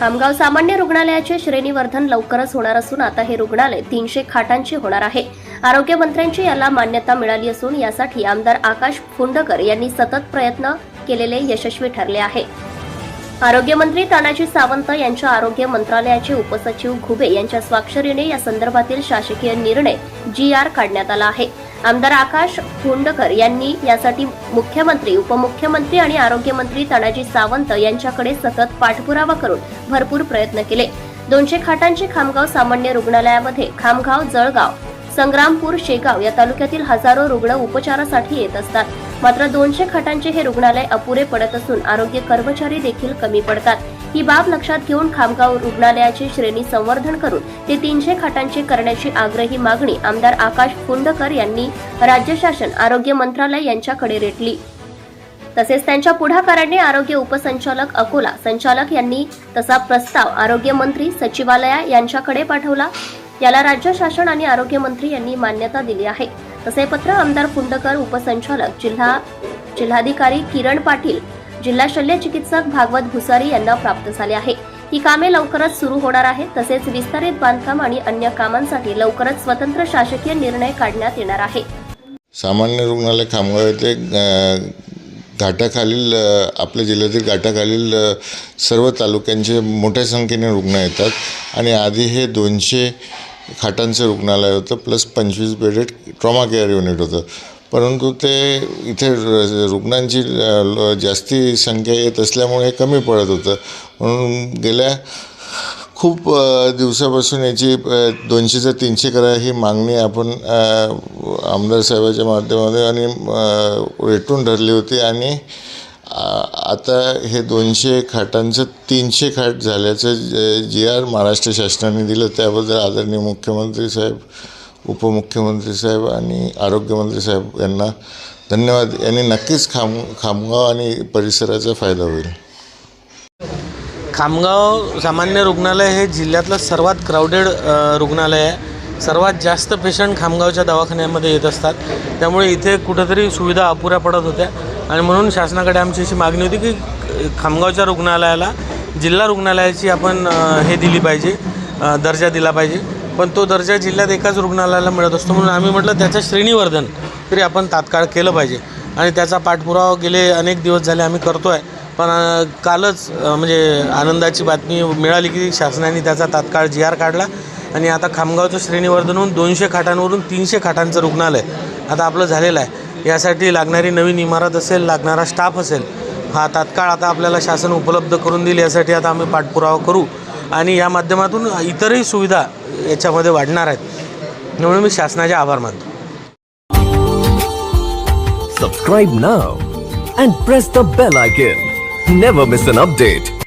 खामगाव सामान्य रुग्णालयाचे श्रेणीवर्धन लवकरच होणार असून आता हे रुग्णालय तीनशे खाटांचे होणार आहे. आरोग्यमंत्र्यांची याला मान्यता मिळाली असून यासाठी आमदार आकाश फुंडकर यांनी सतत प्रयत्न केलेले यशस्वी ठरले आहे. आरोग्यमंत्री तानाजी सावंत यांच्या आरोग्य मंत्रालयाचे उपसचिव घुबे यांच्या स्वाक्षरीने या संदर्भातील शासकीय निर्णय जी आर काढण्यात आला आहे. आमदार आकाश खोंडकर यांनी यासाठी मुख्यमंत्री उपमुख्यमंत्री आणि आरोग्यमंत्री तानाजी सावंत यांच्याकडे सतत पाठपुरावा करून भरपूर प्रयत्न केले. दोनशे खाटांचे खामगाव सामान्य रुग्णालयामध्ये खामगाव जळगाव संग्रामपूर शेगाव या तालुक्यातील हजारो रुग्ण उपचारासाठी येत असतात. मात्र दोनशे खाटांचे हे रुग्णालय अपुरे पडत असून आरोग्य कर्मचारी देखील कमी पडतात. ही बाब लक्षात घेऊन खामगाव रुग्णालयाचे श्रेणी संवर्धन करून ते तीनशे खाटांचे करण्याची आग्रही मागणी आमदार आकाश कुंडकर यांनी राज्य शासन आरोग्य मंत्रालय यांच्याकडे रेटली. तसेच त्यांच्या पुढाकाराने आरोग्य उपसंचालक अकोला संचालक यांनी तसा प्रस्ताव आरोग्य मंत्री सचिवालया यांच्याकडे पाठवला. याला राज्य शासन आणि आरोग्य मंत्री यांनी मान्यता दिली आहे. तसे पत्र आमदार फुंडकर उपसंचालक जिल्हा जिल्हाधिकारी किरण पाटील जिल्हा शल्य चिकित्सक भागवत भुसारी यांना प्राप्त झाले आहे. ही कामे लवकरच सुरू होणार आहेत तसेच विस्तारित बांधकाम आणि अन्य कामांसाठी लवकरच स्वतंत्र शासकीय निर्णय काढण्यात येणार आहे. सामान्य रुग्णालय खामगाव येथे घाटाखालील आपल्या जिल्ह्यातील घाटाखालील सर्व तालुक्यांचे मोठ्या संख्येने रुग्ण येतात आणि आधी हे दोनशे खाटांचं रुग्णालय होतं प्लस पंचवीस बेडेड ट्रॉमा केअर युनिट होतं. परंतु ते इथे रुग्णांची ल- जास्ती संख्या येत असल्यामुळे हे कमी पडत होतं. म्हणून गेल्या खूप दिवसापासून याची दोनशे ते तीनशे करा ही मागणी आपण आमदार साहेबाच्या माध्यमातून आणि रेटून धरली होती आणि आता हे दोनशे खाटांचं तीनशे खाट झाल्याचं जे जी आर महाराष्ट्र शासनाने दिलं त्याबद्दल आदरणीय मुख्यमंत्री साहेब उपमुख्यमंत्री साहेब आणि आरोग्यमंत्री साहेब यांना धन्यवाद. यांनी नक्कीच खाम खामगाव आणि परिसराचा फायदा होईल. खामगाव सामान्य रुग्णालय हे जिल्ह्यातलं सर्वात क्राऊडेड रुग्णालय आहे. सर्वात जास्त पेशंट खामगावच्या दवाखान्यामध्ये येत असतात. त्यामुळे इथे कुठंतरी सुविधा अपुऱ्या पडत होत्या. आणि म्हणून शासनाकडे आमची अशी मागणी होती की खामगावच्या रुग्णालयाला जिल्हा रुग्णालयाची आपण हे दिली पाहिजे दर्जा दिला पाहिजे. पण तो दर्जा जिल्ह्यात एकाच रुग्णालयाला मिळत असतो. म्हणून आम्ही म्हटलं त्याचं श्रेणीवर्धन तरी आपण तात्काळ केलं पाहिजे. आणि त्याचा पाठपुरावा गेले अनेक दिवस झाले आम्ही करतो आहे पण कालच म्हणजे आनंदाची बातमी मिळाली की शासनाने त्याचा तात्काळ जी आर काढला. आणि आता खामगावचं श्रेणीवर्धन होऊन दोनशे खाटांवरून तीनशे खाटांचं रुग्णालय आता आपलं झालेलं आहे. यासाठी लागणारी नवीन इमारत असेल लागणारा स्टाफ असेल हा तात्काळ आता आपल्याला शासन उपलब्ध करून देईल यासाठी आता आम्ही पाठपुरावा करू. आणि या माध्यमातून इतरही सुविधा याच्यामध्ये वाढणार आहेत. म्हणून मी शासनाचे आभार मानतो. Subscribe now and press the bell icon never miss an update